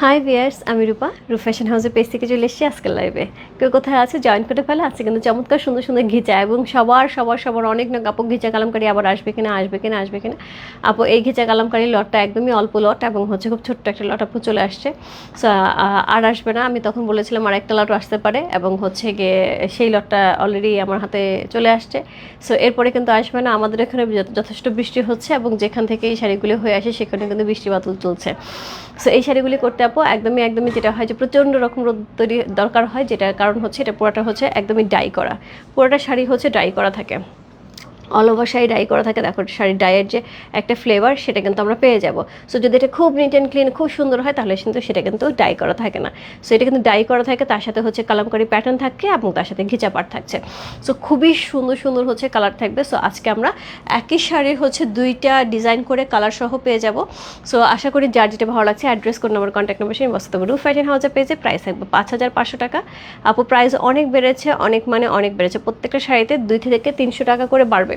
High viewers আমি রূপা। রূপ fashion হাউসের পেজ থেকে চলে এসেছি আজকের লাইভে কেউ কোথায় আছে? জয়েন করে ফেলে আছে কিন্তু চমৎকার সুন্দর সুন্দর ঘিচা এবং সবার সবার সবার অনেক না আপু ঘিচা কালামকারি আবার আসবে কিনা আসবে কিনা আসবে কিনা। আপু, এই ঘিচা কালামকারি লটটা একদমই অল্প লট এবং হচ্ছে খুব ছোট্ট একটা লট আপু চলে আসছে। সো আর আসবে না। আমি তখন বলেছিলাম আর একটা লটও আসতে পারে এবং হচ্ছে গিয়ে সেই লটটা অলরেডি আমার হাতে চলে আসছে। সো এরপরে কিন্তু আসবে না। আমাদের এখানে যথে- যথেষ্ট বৃষ্টি হচ্ছে এবং যেখান থেকে এই শাড়িগুলি হয়ে আসে, সেখানে কিন্তু বৃষ্টি বাদল চলছে। সো এই শাড়িগুলি করতে আপু একদমই একদমই যেটা হয় যে প্রচণ্ড রকম রোদ তৈরি দরকার হয়, যেটার কারণ হচ্ছে এটা পুরোটা হচ্ছে একদমই ডাই করা। পুরোটা শাড়ি হচ্ছে ডাই করা থাকে। অল ওভার শাড়ি ডাই করা থাকে, দেখো শাড়ির ডাইয়ের যে একটা ফ্লেভার সেটা কিন্তু আমরা পেয়ে যাব। সো যদি এটা খুব নিট অ্যান্ড ক্লিন খুব সুন্দর হয়, তাহলে কিন্তু সেটা কিন্তু ডাই করা থাকে না। সো এটা কিন্তু ডাই করা থাকে, তার সাথে হচ্ছে কালামকারি প্যাটার্ন থাকে এবং তার সাথে ঘিচা পাট থাকছে। সো খুবই সুন্দর সুন্দর হচ্ছে কালার থাকবে। সো আজকে আমরা একই শাড়ির হচ্ছে দুইটা ডিজাইন করে কালার সহ পেয়ে যাব। সো আশা করি যার যেটা ভালো লাগছে address code number contact number সেই বসতে রুফ ফ্যাশন হাউসের পেজে প্রাইস থাকবে পাঁচ হাজার পাঁচশো টাকা। আপু প্রাইস অনেক বেড়েছে, অনেক মানে অনেক বেড়েছে। প্রত্যেকটা শাড়িতে দুই থেকে তিনশো টাকা করে বাড়বে।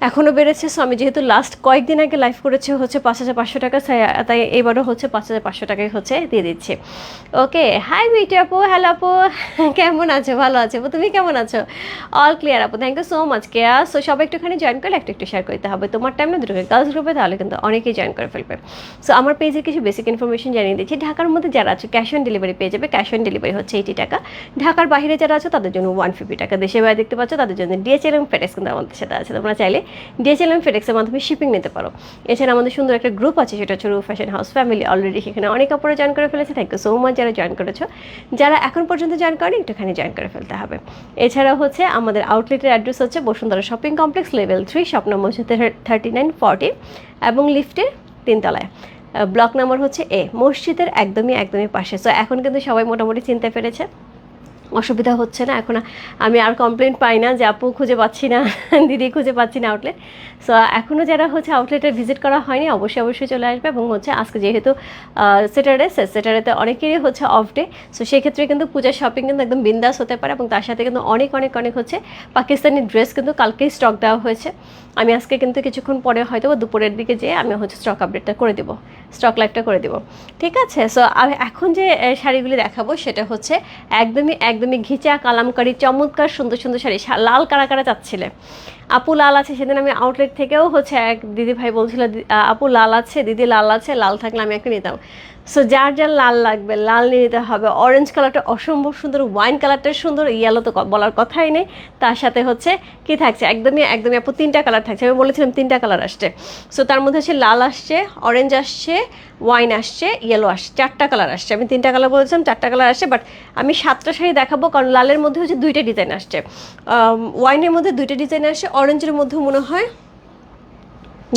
এখনও বেড়েছে সো আমি যেহেতু লাস্ট কয়েকদিন আগে লাইভ করেছে, হচ্ছে পাঁচ হাজার পাঁচশো টাকা তাই- এবারও হচ্ছে পাঁচ হাজার পাঁচশো টাকায় হচ্ছে দিয়ে দিচ্ছি। ওকে হাই বিটি আপু হ্যালো আপু, কেমন আছো? ভালো আছো তুমি কেমন আছো? অল ক্লিয়ার আপু thank you so much Keya so সবাই একটুখানি জয়েন করলে একটু একটু শেয়ার করতে হবে। তোমার টাইম না দুটো গার্লস গ্রুপে তাহলে কিন্তু অনেকেই জয়েন করে ফেলবে। সো আমার পেজে কিছু বেসিক ইনফরমেশন জানিয়ে দিচ্ছি। ঢাকার মধ্যে যারা আছে ক্যাশ অন ডেলিভারি পেয়ে যাবে। ক্যাশ অন ডেলিভারি হচ্ছে এইটি টাকা। ঢাকার বাইরে যারা আছে, তাদের জন্য ওয়ান ফিফটি টাকা। দেশের বাইরে দেখতে পাচ্ছ, তাদের জন্য ডিএচএল এবং ফেডেক্স কিন্তু আমাদের সাথে আছে। তোমরা চাইলে ডিএচএল এম ফেডেক্সের মাধ্যমে শিপিং নিতে পারো। এছাড়া আমাদের সুন্দর একটা গ্রুপ আছে, সেটা হচ্ছে রু ফ্যাশন হাউস ফ্যামিলি অলরেডি সেখানে অনেক কাপড়ে জয়েন করে ফেলেছে। থ্যাংক ইউ সো মাচ যারা জয়েন করেছ। যারা এখন পর্যন্ত জয়েন করেনি, একটুখানি জয়েন করে ফেলতে হবে। এছাড়া হচ্ছে আমাদের আউটলেটের অ্যাড্রেস হচ্ছে Bashundhara shopping complex level three shop number হচ্ছে থার্টি নাইন ফর্টি এবং লিফটের তিনতলায়। ব্লক নাম্বার হচ্ছে এ মসজিদের একদমই একদমই পাশে। সো এখন কিন্তু সবাই মোটামুটি চিনতে পেরেছে। অসুবিধা হচ্ছে না। এখন আমি আর কমপ্লেন পাই না যে আপু খুঁজে পাচ্ছি না, দিদি খুঁজে পাচ্ছি না আউটলেট সো এখনও যারা হচ্ছে আউটলেটে ভিজিট করা হয়নি, অবশ্যই অবশ্যই চলে আসবে এবং হচ্ছে আজকে যেহেতু স্যাটারডে স্যাটারডেতে অনেকেরই হচ্ছে অফ ডে সো সেক্ষেত্রে কিন্তু পূজার শপিং কিন্তু একদম বিন্দাস হতে পারে এবং তার সাথে কিন্তু অনেক অনেক অনেক হচ্ছে পাকিস্তানি ড্রেস কিন্তু কালকেই স্টক দেওয়া হয়েছে। আমি আজকে কিন্তু কিছুক্ষণ পরে হয়তো দুপুরের দিকে যেয়ে আমি হচ্ছে স্টক আপডেটটা করে দেবো। স্টক লাইভটা করে দেবো। ঠিক আছে? সো আমি এখন যে শাড়িগুলি দেখাবো, সেটা হচ্ছে একদমই একদমই ঘিচা, কালামকারি, চমৎকার, সুন্দর সুন্দর শাড়ি লাল কারা কারা চাচ্ছিলে। আপু লাল আছে, সেদিন আমি আউটলেট থেকেও হচ্ছে এক দিদি ভাই বলছিল আপু লাল আছে, দিদি লাল আছে, লাল থাকলে আমি একটা নিতাম। সো যার যার লাল লাগবে, লাল নিয়ে নিতে হবে। অরেঞ্জ কালারটা অসম্ভব সুন্দর ওয়াইন কালারটা সুন্দর ইয়েলো তো বলার কথাই নেই। তার সাথে হচ্ছে কি থাকছে? একদমই একদমই আপু তিনটা কালার থাকছে। আমি বলেছিলাম তিনটা কালার আসছে। সো তার মধ্যে হচ্ছে লাল আসছে অরেঞ্জ আসছে ওয়াইন আসছে ইয়েলো আসছে, চারটা কালার আসছে। আমি তিনটা কালার বলেছিলাম, চারটা কালার আসছে বাট আমি সাতটা শাড়ি দেখাবো কারণ লালের মধ্যে হচ্ছে দুইটা ডিজাইন আসছে। ওয়াইনের মধ্যে দুইটা ডিজাইন আসছে অরেঞ্জের মধ্যে মনে হয়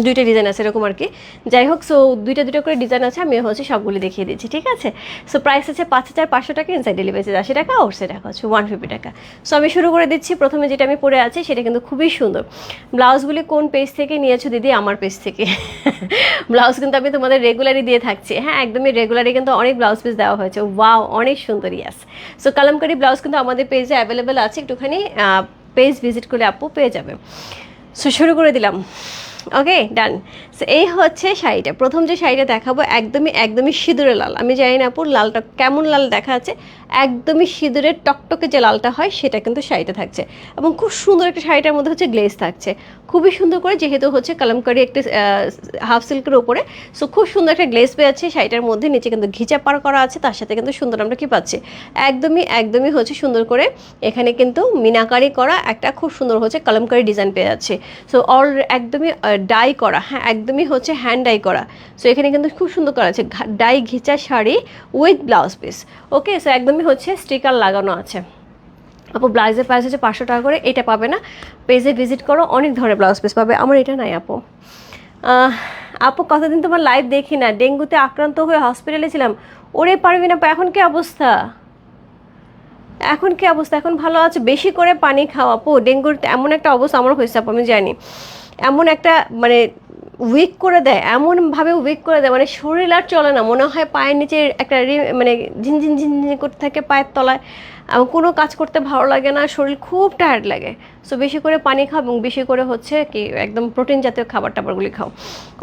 দুইটা ডিজাইন আছে এরকম আর কি। যাই হোক সো দুইটা দুটো করে ডিজাইন আছে, আমি হচ্ছে সবগুলি দেখিয়ে দিচ্ছি, ঠিক আছে? সো প্রাইস আছে পাঁচ হাজার পাঁচশো টাকা ইনসাইড ডেলিভারি আশি টাকা আউটসে টাকা হচ্ছে ওয়ান ফিফটি টাকা। সো আমি শুরু করে দিচ্ছি, প্রথমে যেটা আমি পরে আছি, সেটা কিন্তু খুবই সুন্দর। ব্লাউজগুলি কোন পেজ থেকে নিয়েছো দিদি? আমার পেজ থেকে। ব্লাউজ কিন্তু আমি তোমাদের রেগুলারই দিয়ে থাকছি। হ্যাঁ একদমই রেগুলারই কিন্তু অনেক ব্লাউজ পিস দেওয়া হয়েছে। ওয়াও অনেক সুন্দর ইয়াস সো কালামকারি ব্লাউজ কিন্তু আমাদের পেজে অ্যাভেলেবেল আছে, একটুখানি পেজ ভিজিট করলে আপু পেয়ে যাবে। সো শুরু করে দিলাম। ওকে ডান সো এই হচ্ছে শাড়িটা। প্রথম যে শাড়িটা দেখাবো, একদমই একদমই সিঁদুরে লাল। আমি জানি না আপুর লালটা কেমন লাল দেখা আছে। একদমই সিঁদুরের টকটকে যে লালটা হয়, সেটা কিন্তু শাড়িটা থাকছে। এবং খুব সুন্দর একটা শাড়িটার মধ্যে হচ্ছে গ্লেজ থাকছে। খুবই সুন্দর করে, যেহেতু হচ্ছে কালামকারি একটা হাফ সিল্কের উপরে সো খুব সুন্দর একটা গ্লেজ পেয়েছে শাড়িটার মধ্যে। নিচে কিন্তু ঘিচা পার করা আছে, তার সাথে কিন্তু সুন্দর আমরা কি পাচ্ছি? একদমই একদমই হচ্ছে সুন্দর করে এখানে কিন্তু মিনাকারি করা একটা খুব সুন্দর হচ্ছে কালামকারি ডিজাইন পেয়ে যাচ্ছে। সো অল একদমই ডাই করা হ্যাঁ একদমই হচ্ছে হ্যান্ড ডাই করা। সো এখানে কিন্তু খুব সুন্দর করা আছে। Dye ghicha sari with blouse piece okay so একদমই হচ্ছে স্টিকার লাগানো আছে। আপু ব্লাউজের প্রাইস হচ্ছে পাঁচশো টাকা করে। এটা পাবে না। পেজে ভিজিট করো, অনেক ধরনের ব্লাউজ পিস পাবে। আমার এটা নাই, আপু। আপু, কতদিন তোমার লাইভ দেখি না। ডেঙ্গুতে আক্রান্ত হয়ে হসপিটালে ছিলাম। ওরে পারবি না এখন কি অবস্থা? এখন কি অবস্থা? এখন ভালো আছে? বেশি করে পানি খাওয়া আপু। ডেঙ্গুর এমন একটা অবস্থা আমার হয়েছে, আপু, আমি জানি। এমন একটা মানে উইক করে দেয় এমনভাবে উইক করে দেয় মানে শরীর আর চলে না, মনে হয় পায়ের নিচে একটা মানে ঝিনঝিন ঝিনঝিন করতে থাকে পায়ের তলায় কোনো কাজ করতে ভালো লাগে না, শরীর খুব টায়ার্ড লাগে। সো বেশি করে পানি খাও এবং বেশি করে হচ্ছে কি, একদম প্রোটিন জাতীয় খাবার টাবারগুলি খাও।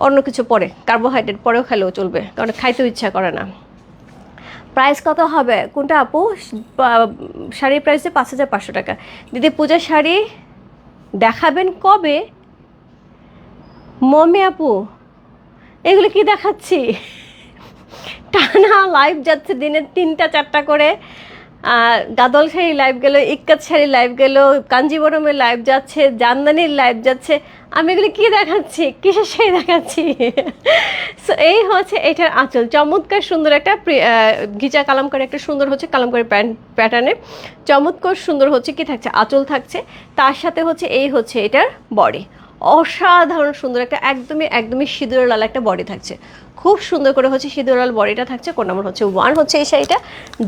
অন্য কিছু পরে কার্বোহাইড্রেট পরেও খেলেও চলবে, কারণ খাইতেও ইচ্ছা করে না। প্রাইস কত হবে? কোনটা আপু? শাড়ির প্রাইসে পাঁচ হাজার পাঁচশো টাকা। দিদি পূজার শাড়ি দেখাবেন কবে? মমি আপু, এগুলো কি দেখাচ্ছি? টানা লাইভ যাচ্ছে, দিনে তিনটা, চারটা করে। গাদল শাড়ি লাইভ গেল ইক্কাত শাড়ি লাইভ গেল, কাঞ্জিবরমের লাইভ যাচ্ছে, জামদানির লাইভ যাচ্ছে। আমি এগুলো কী দেখাচ্ছি? কিসের শাড়ি দেখাচ্ছি? সো এই হচ্ছে এটার আঁচল। চমৎকার সুন্দর একটা ঘিচা কালামকারি, একটা সুন্দর হচ্ছে কালামকারি প্যাটার্নে চমৎকার সুন্দর হচ্ছে কি থাকছে? আঁচল থাকছে। তার সাথে হচ্ছে এই হচ্ছে এটার বডি অসাধারণ সুন্দর একটা, একদমই একদমই সিঁদুর লাল একটা বডি থাকছে। খুব সুন্দর করে হচ্ছে সিঁদুর লাল বডিটা থাকছে। কোন নম্বর হচ্ছে ওয়ান হচ্ছে এই শাড়িটা।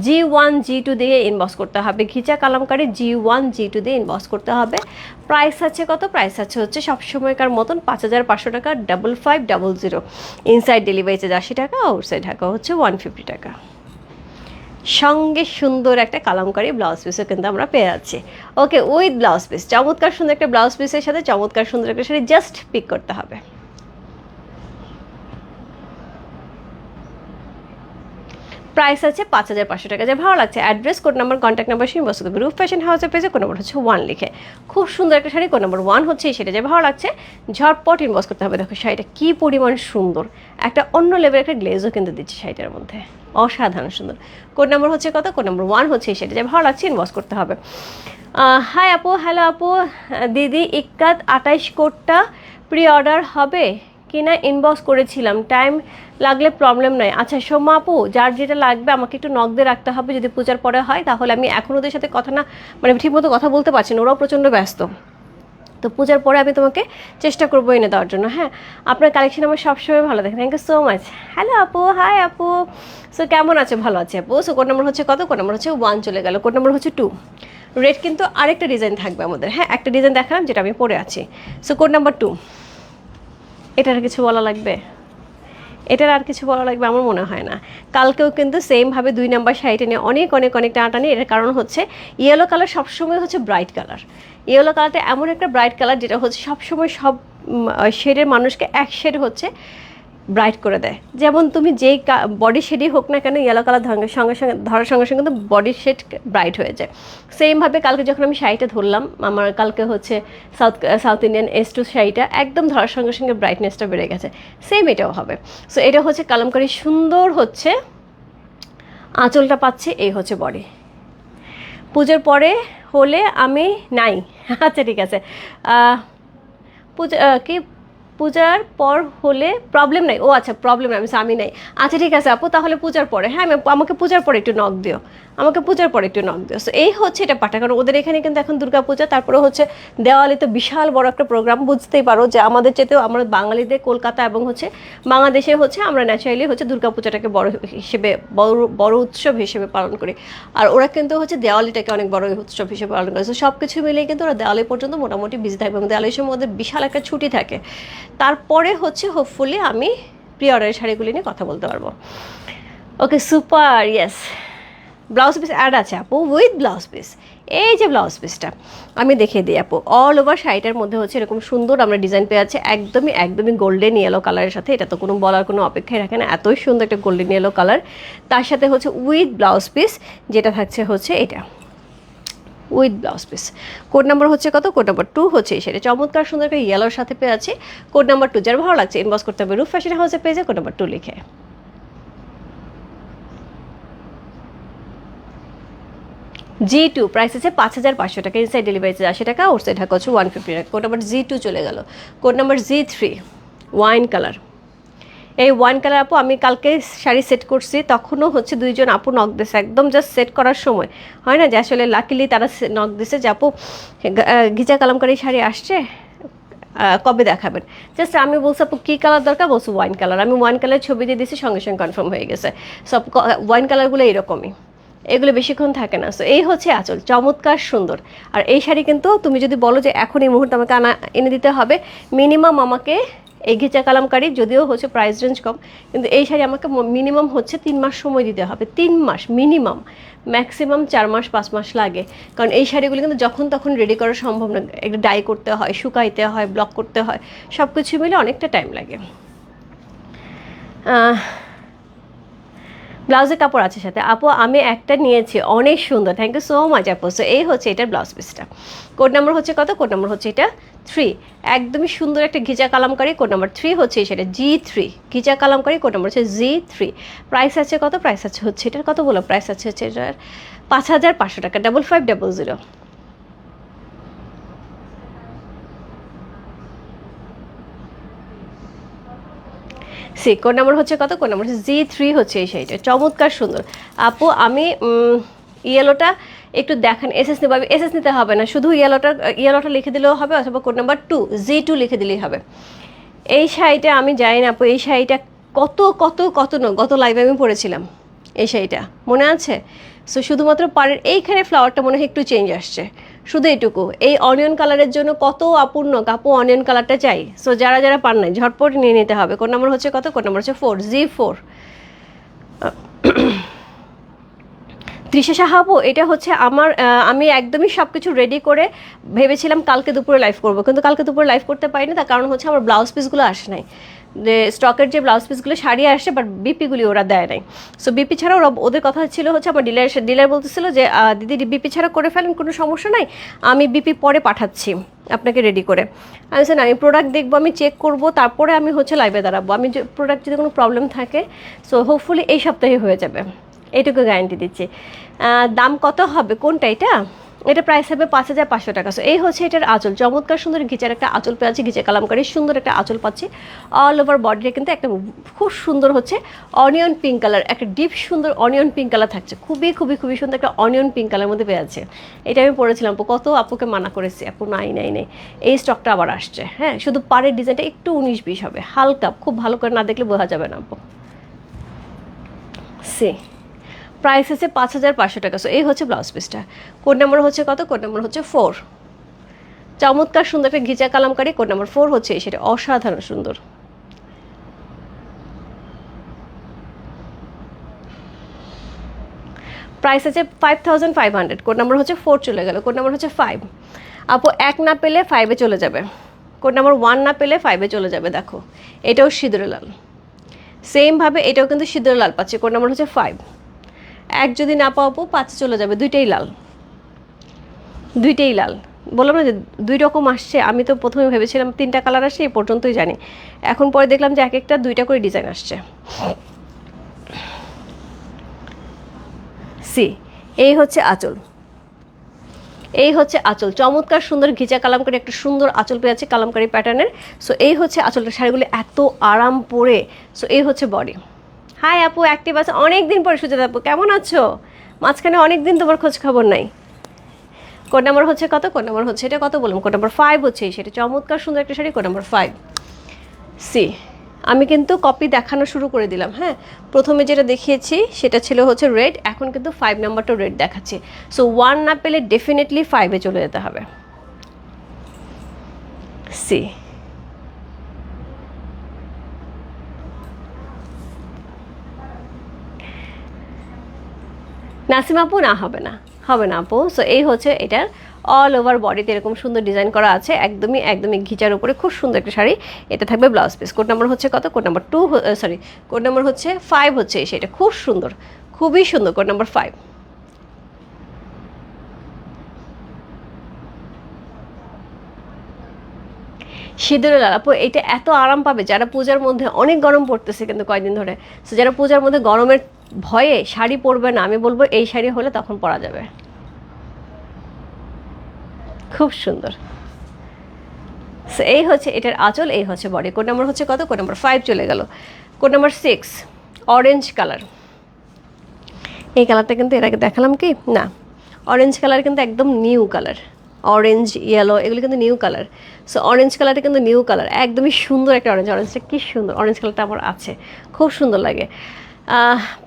জি ওয়ান জি টু দিয়ে ইনবক্স করতে হবে। Ghicha kalamkari G one G two দিয়ে ইনবক্স করতে হবে। প্রাইস আছে কত? প্রাইস আছে হচ্ছে সবসময়কার মতন পাঁচ হাজার পাঁচশো টাকা double five double zero inside delivery charge আশি টাকা আউটসাইড ঢাকা হচ্ছে ওয়ান ফিফটি টাকা। সঙ্গে সুন্দর একটা কালামকারি ব্লাউজ পিসও কিন্তু আমরা পেয়ে যাচ্ছি। ওকে উইথ ব্লাউজ পিস চমৎকার সুন্দর একটা ব্লাউজ পিসের সাথে চমৎকার সুন্দর একটা শাড়ি জাস্ট পিক করতে হবে। প্রাইস আছে পাঁচ হাজার পাঁচশো টাকা, যা ভালো লাগছে। Address code number contact number সেই বস্তু রূপ ফ্যাশন হাউসের পেজে কোড নাম্বার হচ্ছে ওয়ান লিখে। খুব সুন্দর একটা শাড়ি কোড নাম্বার ওয়ান হচ্ছে সেটা যে ভালো লাগছে। ঝটপট ইনবক্স করতে হবে, দেখো শাড়িটা কী পরিমাণ সুন্দর। একটা অন্য লেভেলের একটা গ্লেজও কিন্তু দিচ্ছে শাড়িটার মধ্যে। অসাধারণ, সুন্দর। কোড নাম্বার হচ্ছে কত? কোড নাম্বার ওয়ান হচ্ছে সেটা। যে ভালো লাগছে ইনবক্স করতে হবে। হাই আপু হ্যালো আপু। দিদি, ইক্কাত, আটাইশ কোডটা প্রি অর্ডার হবে কিনা ইনবক্স করেছিলাম। টাইম লাগলে প্রবলেম নয়। আচ্ছা সোমা আপু, যার যেটা লাগবে আমাকে একটু নক দিয়ে রাখতে হবে যদি পূজার পরে হয়, তাহলে আমি এখন ওদের সাথে কথা না মানে ঠিকমতো কথা বলতে পারছি না। ওরাও প্রচণ্ড ব্যস্ত। তো পূজার পরে আমি তোমাকে চেষ্টা করব এনে দেওয়ার জন্য হ্যাঁ? আপনার কালেকশন আমার সবসময় ভালো দেখে। Thank you so much hello আপু। হাই আপু। সো কেমন আছে? ভালো আছে, আপু। সো কোড নম্বর হচ্ছে কত? কোড নম্বর হচ্ছে ওয়ান চলে গেল। কোড নম্বর হচ্ছে টু রেড কিন্তু আরেকটা ডিজাইন থাকবে আমাদের হ্যাঁ? একটা ডিজাইন দেখালাম যেটা আমি পরে আছি। সো কোড নাম্বার টু এটার কিছু বলা লাগবে? এটার আর কিছু বলা লাগবে আমার মনে হয় না। কালকেও কিন্তু সেমভাবে দুই নাম্বার শাড়িটা নিয়ে অনেক অনেক অনেক টানাটানি। এটার কারণ হচ্ছে ইয়েলো কালার সবসময় হচ্ছে ব্রাইট কালার ইয়েলো কালারটা এমন একটা ব্রাইট কালার যেটা হচ্ছে সবসময় সব শেডের মানুষকে এক শেড হচ্ছে ব্রাইট করে দেয়। যেমন তুমি যেই বডি শেডই হোক না কেন ইয়েলো কালার সঙ্গে সঙ্গে সঙ্গে, ধরার সঙ্গে সঙ্গে কিন্তু বডি শেড ব্রাইট হয়ে যায়। সেমভাবে কালকে যখন আমি শাড়িটা ধরলাম, আমার কালকে হচ্ছে south south Indian S two শাড়িটা একদম ধরার সঙ্গে সঙ্গে ব্রাইটনেসটা বেড়ে গেছে। সেম এটাও হবে। সো এটা হচ্ছে কালামকারি সুন্দর হচ্ছে, আঁচলটা পাচ্ছে এই হচ্ছে বডি পুজোর পরে হলে আমি নাই। আচ্ছা ঠিক আছে। পুজো কি পূজার পর হলে প্রবলেম নাই। ও আচ্ছা প্রবলেম নাই, আমি স্বামী নাই। আচ্ছা ঠিক আছে আপু, তাহলে পূজার পরে। হ্যাঁ আমাকে পূজার পরে একটু নক দিও। আমাকে পূজার পরে একটু নক দিও। সো এই হচ্ছে এটা পাঠা। কারণ ওদের এখানে কিন্তু এখন দুর্গা পূজা তারপরে হচ্ছে দেওয়ালি তো বিশাল বড় একটা প্রোগ্রাম বুঝতেই পারো যে আমাদের চেতেও আমরা বাঙালিদের কলকাতা এবং হচ্ছে বাংলাদেশে হচ্ছে আমরা ন্যাচারালি হচ্ছে দুর্গা পূজাটাকে বড় হিসেবে, বড় বড় উৎসব হিসেবে পালন করি। আর ওরা কিন্তু হচ্ছে দেওয়ালিটাকে অনেক বড় উৎসব হিসেবে পালন করে। সব কিছু মিলিয়ে কিন্তু ওরা দেওয়ালি পর্যন্ত মোটামুটি বিজি থাকবে এবং দেওয়ালির সময় ওদের বিশাল একটা ছুটি থাকে। তারপরে হচ্ছে হোপফুলি আমি প্রি অর্ডারের শাড়িগুলি নিয়ে কথা বলতে পারব। Okay super yes blouse piece add আছে আপু উইথ ব্লাউজ পিস। এই যে ব্লাউজ পিসটা, আমি দেখিয়ে দিই আপু। অল ওভার শাড়িটার মধ্যে হচ্ছে এরকম সুন্দর আমরা ডিজাইন পেয়ে যাচ্ছি। একদমই একদমই গোল্ডেন ইয়েলো কালারের সাথে। এটা তো কোনো বলার কোনো অপেক্ষাই রাখে না। এতই সুন্দর একটা গোল্ডেন ইয়েলো কালার তার সাথে হচ্ছে উইথ ব্লাউজ পিস, যেটা থাকছে হচ্ছে এটা। With blouse piece. Code number হচ্ছে কত? কোড নাম্বার টু হচ্ছে সেটা চমৎকার সুন্দর একটা ইয়েলোর সাথে পেয়ে আছে কোড নাম্বার টু যার ভালো লাগছে ইনবক্স করতে হবে। রুফ ফ্যাশন হাউসে পেয়েছে কোড নাম্বার টু লিখে। জি টু প্রাইস আছে পাঁচ হাজার পাঁচশো টাকা ইনসাইড ডেলিভারি চার্জ আশি টাকা ওর সাইড ঢাকা হচ্ছে ওয়ান ফিফটি টাকা। কোড নাম্বার জি টু চলে গেল। Code number G three wine colour এই ওয়াইন কালার আপু, আমি কালকে শাড়ি সেট করছি, তখনও হচ্ছে দুইজন আপু নক দিছে, একদম জাস্ট সেট করার সময়। হয় না যে আসলে লাকিলি তারা নক দিছে যে আপু ঘিচা কালামকারি শাড়ি আসছে কবে দেখাবেন? জাস্ট আমি বলছি আপু, কী কালার দরকার? বলছি ওয়াইন কালার আমি ওয়াইন কালার ছবি দিয়ে দিয়েছি সঙ্গে সঙ্গে কনফার্ম হয়ে গেছে। সব ওয়াইন কালারগুলো এরকমই। এগুলো বেশিক্ষণ থাকে না। সো এই হচ্ছে আঁচল, চমৎকার, সুন্দর। আর এই শাড়ি কিন্তু তুমি যদি বলো যে এখন এই মুহূর্তে আমাকে আনা, এনে দিতে হবে মিনিমাম আমাকে এই ঘিচা কালামকারি, যদিও হচ্ছে প্রাইস রেঞ্জ কম, কিন্তু এই শাড়ি আমাকে মিনিমাম হচ্ছে তিন মাস সময় দিতে হবে। তিন মাস মিনিমাম ম্যাক্সিমাম চার মাস, পাঁচ মাস লাগে। কারণ এই শাড়িগুলো কিন্তু যখন তখন রেডি করা সম্ভব না। একটু ডাই করতে হয়, শুকাইতে হয় ব্লক করতে হয় সব কিছু মিলে অনেকটা টাইম লাগে। ব্লাউজের কাপড় আছে সাথে। আপু, আমি একটা নিয়েছি, অনেক সুন্দর। থ্যাংক ইউ সো মাচ আপু। সো এই হচ্ছে এটার ব্লাউজ পিসটা কোড নাম্বার হচ্ছে কত? কোড নাম্বার হচ্ছে এটা থ্রি একদমই সুন্দর একটা ghicha kalamkari code number three হচ্ছে সেটা G three ghicha kalamkari code number হচ্ছে জি থ্রি প্রাইস আছে কত? প্রাইস আছে হচ্ছে এটার কত বলো? প্রাইস আছে হচ্ছে এটার পাঁচ হাজার পাঁচশো টাকা। Double five double zero C, code number হচ্ছে কত? কোড নাম্বার হচ্ছে জি থ্রি হচ্ছে এই শাড়িটা। চমৎকার, সুন্দর। আপু, আমি ইয়েলোটা একটু দেখান এসএস নিতে হবে এসএস নিতে হবে না, শুধু ইয়েলোটা ইয়েলোটা লিখে দিলেও হবে, অথবা code number two G two লিখে দিলেই হবে। এই শাড়িটা, আমি জানি না আপু, এই শাড়িটা কত কত কত গত লাইভে আমি পড়েছিলাম এই শাড়িটা। মনে আছে? সো শুধুমাত্র পাড়ের এইখানে ফ্লাওয়ারটা মনে হয় একটু চেঞ্জ আসছে। শুধু এইটুকু এই অনিয়ন কালারের জন্য কত আপূর্ণ কাপু অনিয়ন কালারটা চাই। সো যারা যারা পান নাই, ঝটপট নিয়ে নিতে হবে। কোন নম্বর হচ্ছে কত? কোন নম্বর হচ্ছে ফোর জি ফোর তৃষা সাহাবু এটা হচ্ছে আমার আমি একদমই সব কিছু রেডি করে ভেবেছিলাম কালকে দুপুরে লাইভ করব। কিন্তু কালকে দুপুরে লাইভ করতে পারিনি, তার কারণ হচ্ছে আমার ব্লাউজ পিসগুলো আসে নাই। স্টকের যে ব্লাউজ পিসগুলো সারিয়ে আসে বাট বিপিগুলি ওরা দেয় নাই। সো বিপি ছাড়া ওরা ওদের কথা ছিল হচ্ছে আমার ডিলার ডিলার বলতেছিল যে দিদি বিপি ছাড়া করে ফেলেন, কোনো সমস্যা নাই, আমি বিপি পরে পাঠাচ্ছি আপনাকে রেডি করে। আমি স্যার আমি প্রোডাক্ট দেখব, আমি চেক করব, তারপরে আমি হচ্ছে লাইভে দাঁড়াবো। আমি প্রোডাক্ট যদি কোনো প্রবলেম থাকে সো হোপফুলি এই সপ্তাহে হয়ে যাবে। এইটুকু গ্যারান্টি দিচ্ছি। দাম কত হবে? কোনটা এটা? এটা প্রাইস হবে পাঁচ হাজার পাঁচশো টাকা। সো এই হচ্ছে এটার আঁচল। চমৎকার সুন্দর ঘিচার একটা আঁচল পেয়েছি ঘিচে কালামকারি সুন্দর একটা আঁচল পাচ্ছি। অল ওভার বডিটা কিন্তু একটা খুব সুন্দর হচ্ছে অনিয়ন পিঙ্ক কালার একটা ডিপ সুন্দর অনিয়ন পিঙ্ক কালার থাকছে। খুবই খুবই খুবই সুন্দর একটা অনিয়ন পিঙ্ক কালার মধ্যে পেয়েছে। এটা আমি পড়েছিলাম কত আপুকে মানা করেছি আপু? নাই নাই, নেই। এই স্টকটা আবার আসছে হ্যাঁ? শুধু পাড়ের ডিজাইনটা একটু উনিশ, বিশ হবে। হালকা, খুব ভালো করে না দেখলে বোঝা যাবে না আপু। সে প্রাইস আছে পাঁচ হাজার পাঁচশো টাকা সো এই হচ্ছে ব্লাউজ পিসটা কোড নাম্বার হচ্ছে কত? কোড নাম্বার হচ্ছে ফোর চমৎকার সুন্দর একটা ghicha kalamkari code number four হচ্ছে সেটা অসাধারণ সুন্দর। প্রাইস আছে five thousand five hundred code number হচ্ছে ফোর চলে গেল কোড নাম্বার হচ্ছে ফাইভ আপু, এক না পেলে ফাইভে চলে যাবে। কোড নাম্বার ওয়ান না পেলে ফাইভে চলে যাবে, দেখো। এটাও সিঁদুরে লাল সেমভাবে এটাও কিন্তু সিঁদুরে লাল পাচ্ছে কোড নাম্বার হচ্ছে ফাইভ এক যদি না পাও আপু, পাঁচে চলে যাবে। দুইটাই লাল। দুইটাই লাল। বললাম না যে দুই রকম আসছে, আমি তো প্রথমে ভেবেছিলাম তিনটা কালার আসছে এই পর্যন্তই জানি। এখন পরে দেখলাম যে এক একটা দুইটা করে ডিজাইন আসছে। সি, এই হচ্ছে আঁচল। এই হচ্ছে আঁচল। চমৎকার সুন্দর ঘিচা কালামকারি, একটা সুন্দর আঁচল পেয়েছে কালামকারি প্যাটার্নের সো এই হচ্ছে আঁচলটা, শাড়িগুলো এত আরাম পরে। সো এই হচ্ছে বডি হাই আপু অ্যাক্টিভ আছে। অনেক দিন পরে সুজাত আপু, কেমন আছো? মাঝখানে অনেক দিন তোমার খোঁজ খবর নাই। কোড নাম্বার হচ্ছে কত? কোড নাম্বার হচ্ছে, এটা কত বললাম? কোড নাম্বার ফাইভ হচ্ছে সেটা চমৎকার সুন্দর একটা sari, code number five C আমি কিন্তু কপি দেখানো শুরু করে দিলাম হ্যাঁ? প্রথমে যেটা দেখিয়েছি, সেটা ছিল হচ্ছে রেড এখন কিন্তু ফাইভ নাম্বারটা রেড দেখাচ্ছি। সো ওয়ান না পেলে ডেফিনেটলি ফাইভে চলে যেতে হবে। সি নাসিম আপু, না, হবে না। হবে না আপু। সো এই হচ্ছে এটার অল ওভার বডিতে এরকম সুন্দর ডিজাইন করা আছে। একদমই একদমই ঘিচার উপরে খুব সুন্দর একটা শাড়ি। এটা থাকবে ব্লাউজ পিস কোড নাম্বার হচ্ছে কত? Code number two sorry code number হচ্ছে ফাইভ হচ্ছে সেটা খুব সুন্দর, খুবই সুন্দর কোড নাম্বার ফাইভ সিঁদুরে লাল। আপু এটা এত আরাম পাবে। যারা পূজার মধ্যে অনেক গরম পড়তেছে কিন্তু কয়েকদিন ধরে। সো যারা পূজার মধ্যে গরমের ভয়ে শাড়ি পরবে না আমি বলব এই শাড়ি হলে তখন পরা যাবে। খুব সুন্দর। So, এই হচ্ছে এটার আঁচল এই হচ্ছে বডি কোড নাম্বার হচ্ছে কত? কোড নাম্বার ফাইভ চলে গেল। Code number six orange colour এই কালারটা কিন্তু এর আগে দেখালাম কি? না। অরেঞ্জ কালার কিন্তু একদম নিউ কালার অরেঞ্জ ইয়েলো এগুলো কিন্তু নিউ কালার সো অরেঞ্জ কালারটা কিন্তু নিউ কালার একদমই সুন্দর একটা অরেঞ্জ অরেঞ্জটা কি সুন্দর অরেঞ্জ কালারটা আমার আছে। খুব সুন্দর লাগে।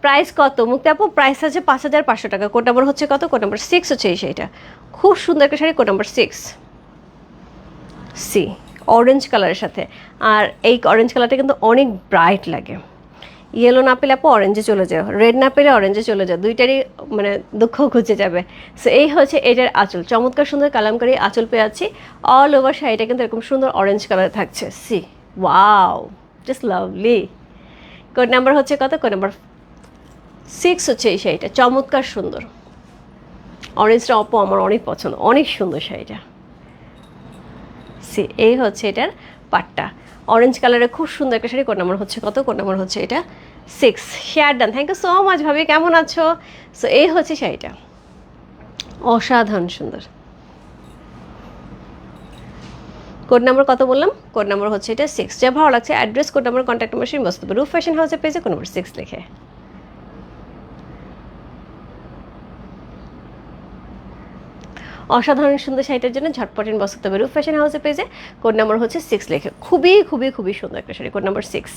প্রাইস কত? মুক্তি আপু প্রাইস আছে পাঁচ হাজার পাঁচশো টাকা। কোড নাম্বার হচ্ছে কত? কোড নাম্বার সিক্স হচ্ছে এই সেইটা খুব সুন্দর একটা sari code number six C orange কালারের সাথে। আর এই অরেঞ্জ কালারটা কিন্তু অনেক ব্রাইট লাগে। ইয়েলো না পেলে আপু অরেঞ্জে চলে যাও রেড না পেলে অরেঞ্জে চলে যাও, দুইটারই মানে দুঃখ ঘুচে যাবে। সো এই হচ্ছে এটার আঁচল। চমৎকার সুন্দর কালামকারি আঁচল পেয়ে আছি। অল ওভার শাড়িটা কিন্তু এরকম সুন্দর অরেঞ্জ কালার থাকছে। See wow just lovely code number হচ্ছে কত? কোড নাম্বার সিক্স হচ্ছে এই শাড়িটা। চমৎকার সুন্দর। অরেঞ্জটা অপো আমার অনেক পছন্দ। অনেক সুন্দর শাড়িটা। সি, এই হচ্ছে এটার পাটটা। অরেঞ্জ কালারের খুব সুন্দর একটা শাড়ি, কোন নাম্বার হচ্ছে কত, কোন নাম্বার হচ্ছে এটা? Six share done thank you so much ভাবি। কেমন আছো? সো এই হচ্ছে শাড়িটা। অসাধারণ সুন্দর। কোড নাম্বার কত বললাম? কোড নাম্বার হচ্ছে এটা সিক্স যা ভালো লাগছে address code number contact number সেই বস্তু রুফ ফ্যাশন হাউসের পেজে কোড নাম্বার সিক্স লিখে। অসাধারণ সুন্দর শাড়িটার জন্য ঝটপটেন বসতে হবে রুফ ফ্যাশন হাউসের পেজে কোড নাম্বার হচ্ছে সিক্স লেখে। খুবই খুবই খুবই সুন্দর একটা শাড়ি। কোড নাম্বার সিক্স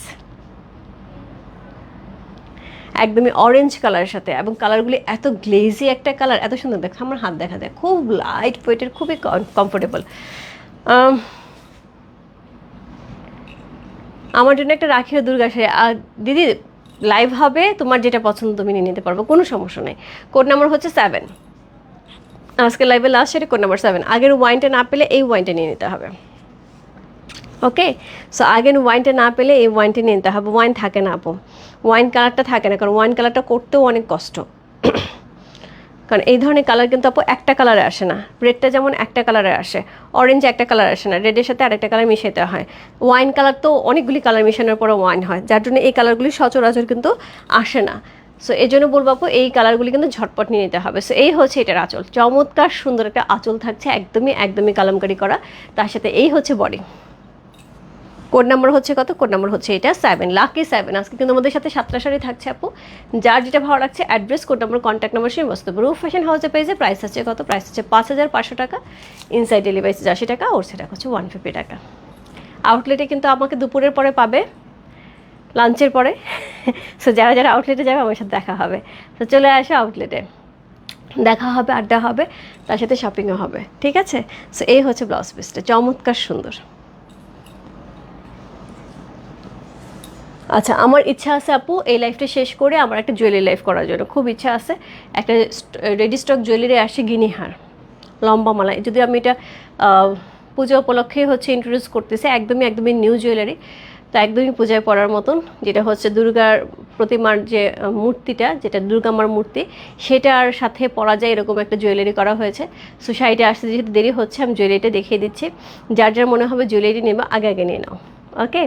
একদমই অরেঞ্জ কালারের সাথে এবং কালারগুলি এত গ্লেজি একটা কালার এত সুন্দর দেখো আমার হাত দেখা যায়। খুব লাইট ওয়েটের খুবই কমফোর্টেবল আমার জন্য একটা রাখিও দুর্গা শাড়ি। আর দিদি লাইভ হবে। তোমার যেটা পছন্দ তুমি নিয়ে নিতে পারব। কোনো সমস্যা নেই। কোড নাম্বার হচ্ছে সেভেন আজকে লাইভে last sari code number seven আগের ওয়াইনটা না পেলে এই ওয়াইনটা নিয়ে নিতে হবে। ওকে সো আগের ওয়াইনটা না পেলে এই ওয়াইনটা নিয়ে নিতে হবে। ওয়াইন থাকে না, আপু। ওয়াইন কালারটা থাকে না, কারণ ওয়াইন কালারটা করতেও অনেক কষ্ট। কারণ এই ধরনের কালার কিন্তু, আপু, একটা কালারে আসে না। রেডটা যেমন একটা কালারে আসে অরেঞ্জ একটা কালার আসে না। রেডের সাথে আরেকটা কালার মিশাতে হয়। ওয়াইন কালার তো অনেকগুলি কালার মিশানোর পরে ওয়াইন হয়। যার জন্য এই কালারগুলি সচরাচর কিন্তু আসে না। সো এই জন্য বলব আপু, এই কালারগুলি কিন্তু ঝটপট নিয়ে নিতে হবে। সো এই হচ্ছে এটার আঁচল। চমৎকার সুন্দর একটা আঁচল থাকছে, একদমই একদমই কালামকারি করা। তার সাথে এই হচ্ছে বডি কোড নাম্বার হচ্ছে কত? কোড নাম্বার হচ্ছে এটা সেভেন লাকি সেভেন আজকে কিন্তু আমাদের সাথে সাতটা শাড়ি থাকছে আপু। যার যেটা ভালো লাগছে address code number contact number সেই বস্তু। রুফ ফ্যাশন হাউসে পেয়েছে প্রাইস আছে কত? প্রাইস হচ্ছে পাঁচ হাজার পাঁচশো টাকা। ইনসাইড ডেলিভারি আশি টাকা ওর সেটা হচ্ছে ওয়ান ফিফটি টাকা। আউটলেটে কিন্তু আমাকে দুপুরের পরে পাবে লাঞ্চের পরে। সো যারা যারা আউটলেটে যাবে, আমার সাথে দেখা হবে। তো চলে আসো আউটলেটে দেখা হবে, আড্ডা হবে, তার সাথে শপিংও হবে। ঠিক আছে? সো এই হচ্ছে ব্লাউজ পিসটা চমৎকার সুন্দর। আচ্ছা আমার ইচ্ছা আছে আপু, এই লাইফটা শেষ করে আমার একটা জুয়েলারি লাইফ করার জন্য। খুব ইচ্ছা আছে একটা রেডি স্টক জুয়েলারি আসে গিনিহার। লম্বা মালা যদি আমি এটা পুজো উপলক্ষে হচ্ছে ইন্ট্রোডিউস করতেছি, একদমই একদমই নিউ জুয়েলারি তো একদমই পূজায় পড়ার মতন, যেটা হচ্ছে দুর্গার প্রতিমার যে মূর্তিটা, যেটা দুর্গামার মূর্তি সেটার সাথে পরা যায় এরকম একটা জুয়েলারি করা হয়েছে। সো শাড়িটা আসতে যেহেতু দেরি হচ্ছে, আমি জুয়েলারিটা দেখিয়ে দিচ্ছি। যার যার মনে হবে জুয়েলারি নেবে, আগে আগে নিয়ে নাও। ওকে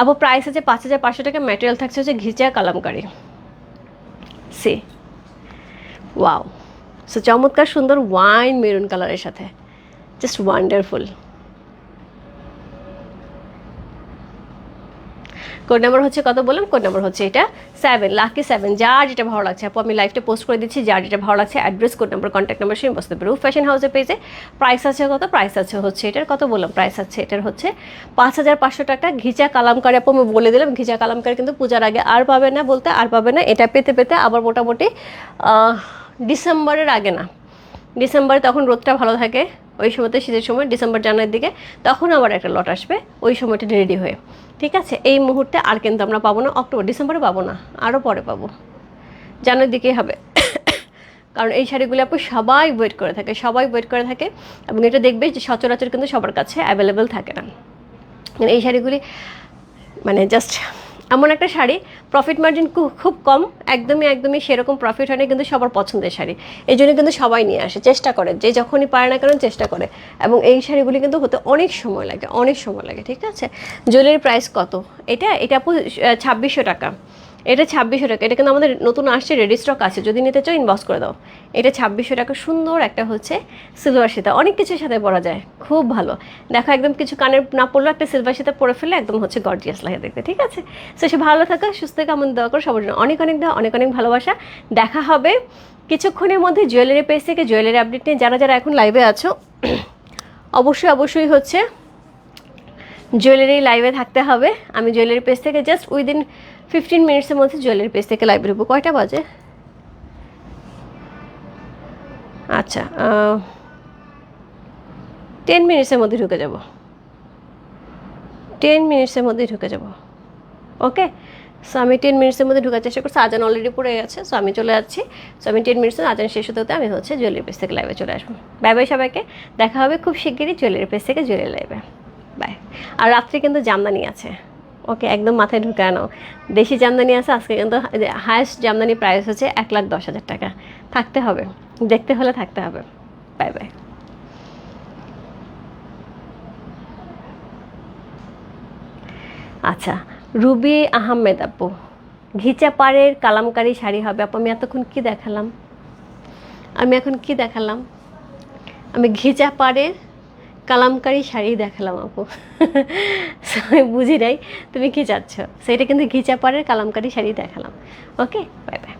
আবার প্রাইস আছে পাঁচ হাজার পাঁচশো টাকা ম্যাটেরিয়াল থাকছে হচ্ছে ghicha kalamkari. See wow so চমৎকার সুন্দর ওয়াইন মেরুন কালারের সাথে। জাস্ট ওয়ান্ডারফুল কোড নাম্বার হচ্ছে কত বললাম? কোড নাম্বার হচ্ছে এটা সেভেন লাকি সেভেন যার যেটা ভালো লাগছে। আপু, আমি লাইভটা পোস্ট করে দিচ্ছি, যার যেটা ভালো লাগছে address code number contact number সেই বসতে পারব ফ্যাশন হাউসের পেজে প্রাইস আছে কত? প্রাইস আছে হচ্ছে এটার কত বললাম? প্রাইস আছে এটার হচ্ছে পাঁচ হাজার পাঁচশো টাকা ঘিচা কালামকারি। আপু, আমি বলে দিলাম, ঘিচা কালামকারি কিন্তু পূজার আগে আর পাবে না বলতে আর পাবে না। এটা পেতে পেতে আবার মোটামুটি ডিসেম্বরের আগে না। ডিসেম্বরে তখন রোদটা ভালো থাকে। ওই সময়তে শীতের সময়, ডিসেম্বর, জানুয়ারির দিকে, তখন আবার একটা লট আসবে। ওই সময়টা রেডি হয়ে। ঠিক আছে? এই মুহূর্তে আর কিন্তু আমরা পাবো না, অক্টোবর, ডিসেম্বরে পাবো না আরও পরে পাবো। জানুয়ারির দিকেই হবে। কারণ এই শাড়িগুলো আপু সবাই ওয়েট করে থাকে, সবাই ওয়েট করে থাকে এবং এটা দেখবে যে সচরাচর কিন্তু সবার কাছে অ্যাভেলেবেল থাকে না। মানে এই শাড়িগুলি মানে জাস্ট এমন একটা শাড়ি প্রফিট মার্জিন খুব কম, একদমই একদমই সেরকম প্রফিট হয় না কিন্তু সবার পছন্দের শাড়ি। এই জন্য কিন্তু সবাই নিয়ে আসে, চেষ্টা করে, যে যখনই পারে না কেন চেষ্টা করে। এবং এই শাড়িগুলি কিন্তু হতে অনেক সময় লাগে, অনেক সময় লাগে, ঠিক আছে? জুয়েলারি প্রাইস কত? এটা এটা ছাব্বিশশো টাকা। এটা ছাব্বিশশো টাকা। এটা কিন্তু আমাদের নতুন আসছে রেডি স্টক আছে। যদি নিতে চাও ইনবক্স করে দাও। এটা ছাব্বিশশো টাকা, সুন্দর একটা হচ্ছে সিলভার সীতা। অনেক কিছুর সাথে পরা যায়। খুব ভালো। দেখো, একদম কিছু কানের না পড়লেও একটা সিলভার সীতা পরে ফেলে একদম হচ্ছে গর্জিয়াস লাগে দেখতে, ঠিক আছে? সো সে ভালো থাকা, সুস্থ কামন দেওয়া করো, সবার জন্য অনেক অনেক দেওয়া অনেক অনেক ভালোবাসা। দেখা হবে কিছুক্ষণের মধ্যে জুয়েলারি পেজ থেকে জুয়েলারি আপডেট নিয়ে। যারা যারা এখন লাইভে আছো, অবশ্যই অবশ্যই হচ্ছে জুয়েলারি লাইভে থাকতে হবে। আমি জুয়েলারি পেজ থেকে জাস্ট উইদিন ফিফটিন মিনিটসের মধ্যে জুয়েলারি পেজ থেকে লাইভে ঢুকবো কয়টা বাজে? আচ্ছা টেন মিনিটসের মধ্যে ঢুকে যাব। টেন মিনিটসের মধ্যে ঢুকে যাব। ওকে সো আমি টেন মিনিটসের মধ্যে ঢোকার চেষ্টা করছি। আজান অলরেডি পড়ে গেছে সো আমি চলে যাচ্ছি। সো আমি টেন মিনিটসে আজান শেষ হতে হতে আমি হচ্ছে জুয়েলারি পেজ থেকে লাইভে চলে আসব। বাই বাই সবাইকে। দেখা হবে খুব শিগগিরই জুয়েলারি পেজ থেকে জুয়েলারি লাইভে বাই আর রাত্রে কিন্তু জামদানি আছে। ওকে একদম মাথায় ঢুকে আনো দেশি জামদানি আছে, আজকে কিন্তু হায়েস্ট জামদানি প্রাইস হচ্ছে এক লাখ দশ হাজার টাকা। থাকতে হবে, দেখতে হলে থাকতে হবে। বাই বাই আচ্ছা রুবি আহমেদ আপু, ঘিচা পাড়ের কালামকারি শাড়ি হবে। আপু, আমি এতক্ষণ কি দেখালাম? আমি এখন কি দেখালাম? আমি ঘিচা পাড়ের কালামকারি শাড়ি দেখালাম আপু। বুঝি নাই, তুমি কি চাচ্ছ? সেটা কিন্তু ঘিচা পাড়ের কালামকারি শাড়ি দেখালাম। Okay bye bye